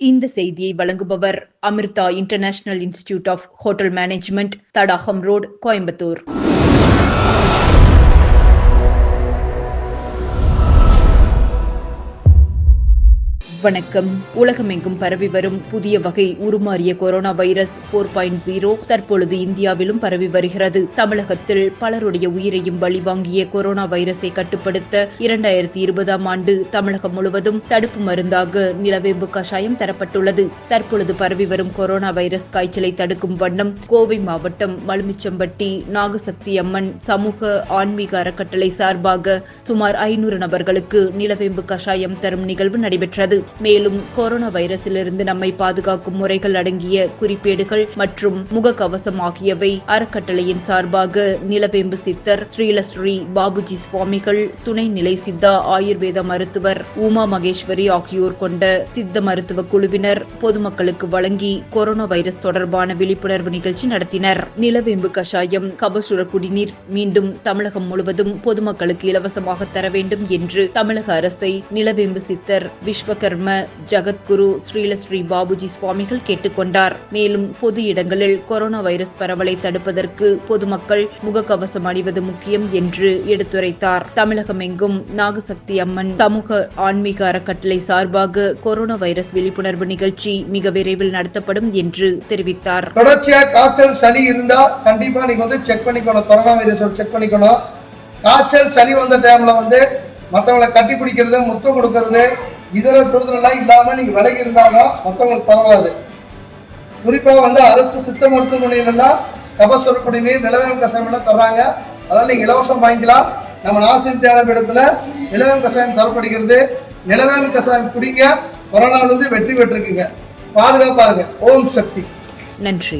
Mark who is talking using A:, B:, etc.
A: இந்த செய்தியை வழங்குபவர் Amritha international institute of hotel management Thadagam road Coimbatore. வணக்கம். உலகமெங்கும் பரவி வரும் புதிய வகை உருமாறிய corona virus four point zero தற்பொழுது இந்தியாவிலும் பரவி வருகிறது. தமிழகத்தில் பலருடைய உயிரையும் பலிவாங்கிய கொரோனா வைரஸை கட்டுப்படுத்த இரண்டாயிரத்தி இருபதாம் ஆண்டு தமிழகம் முழுவதும் தடுப்பு மருந்தாக நிலவேம்பு கஷாயம் தரப்பட்டுள்ளது. தற்பொழுது பரவி வரும் கொரோனா வைரஸ் காய்ச்சலை தடுக்கும் வண்ணம் கோவை மாவட்டம் மலுமிச்சம்பட்டி நாகசக்தி அம்மன் சமூக ஆன்மீக அறக்கட்டளை சார்பாக சுமார் ஐநூறு நபர்களுக்கு நிலவேம்பு கஷாயம் தரும் நிகழ்வு நடைபெற்றது. மேலும் கொரோனா வைரஸிலிருந்து நம்மை பாதுகாக்கும் முறைகள் அடங்கிய குறிப்பேடுகள் மற்றும் முகக்கவசம் ஆகியவை அறக்கட்டளையின் சார்பாக நிலவேம்பு சித்தர் ஸ்ரீலஸ்ரீ பாபுஜி சுவாமிகள் துணைநிலை சித்தா ஆயுர்வேத மருத்துவர் உமா மகேஸ்வரி ஆகியோர் கொண்ட சித்த மருத்துவ குழுவினர் பொதுமக்களுக்கு வழங்கி கொரோனா வைரஸ் தொடர்பான விழிப்புணர்வு நிகழ்ச்சி நடத்தினர். நிலவேம்பு கஷாயம் கபசுர குடிநீர் மீண்டும் தமிழகம் முழுவதும் பொதுமக்களுக்கு இலவசமாக தர வேண்டும் என்று தமிழக அரசை நிலவேம்பு சித்தர் விஸ்வகர்ம ஜகத்குரு ஸ்ரீலஸ்ரீ பாபுஜி சுவாமிகள் கேட்டுக்கொண்டார். மேலும் பொது இடங்களில் கொரோனா வைரஸ் பரவலை தடுப்பதற்கு பொதுமக்கள் முகக்கவசம் அணிவது முக்கியம் என்று எடுத்துரைத்தார். தமிழகம் எங்கும் நாகசக்தி அம்மன் சமூக ஆன்மீக அறக்கட்டளை சார்பாக கொரோனா வைரஸ் விழிப்புணர்வு நிகழ்ச்சி மிக விரைவில் நடத்தப்படும் என்று தெரிவித்தார்.
B: தொடர்ச்சியா காய்ச்சல் சளி இருந்தா கண்டிப்பா நீங்க வந்து செக் பண்ணிக்கணும். கொரோனா வைரஸ் செக் பண்ணிக்கணும். காய்ச்சல் சளி வந்த டைம்ல வந்து மற்றவங்களை கட்டி பிடிக்கிறது முத்தம் கொடுக்கறது இதர தொடுதலாம் இல்லாமல் நீங்கள் விலகி இருந்தாதான் மற்றவங்களுக்கு பரவாது. குறிப்பாக வந்து அரசு சித்த மருத்துவமனையிலாம் கபசுர குடிநீர் நிலவேம் கசாயம்லாம் தர்றாங்க. அதனால் நீங்கள் இலவசம் வாங்கிக்கலாம். நம்ம நாசின் தேவை இடத்துல நிலவேம் கசாயம் தரப்படுகிறது. நிலவேம் கசாயம் குடிங்க. கொரோனாவிலிருந்து வெற்றி பெற்றிருக்குங்க. பாதுகாப்பாருங்க ஓம் சக்தி.
A: நன்றி.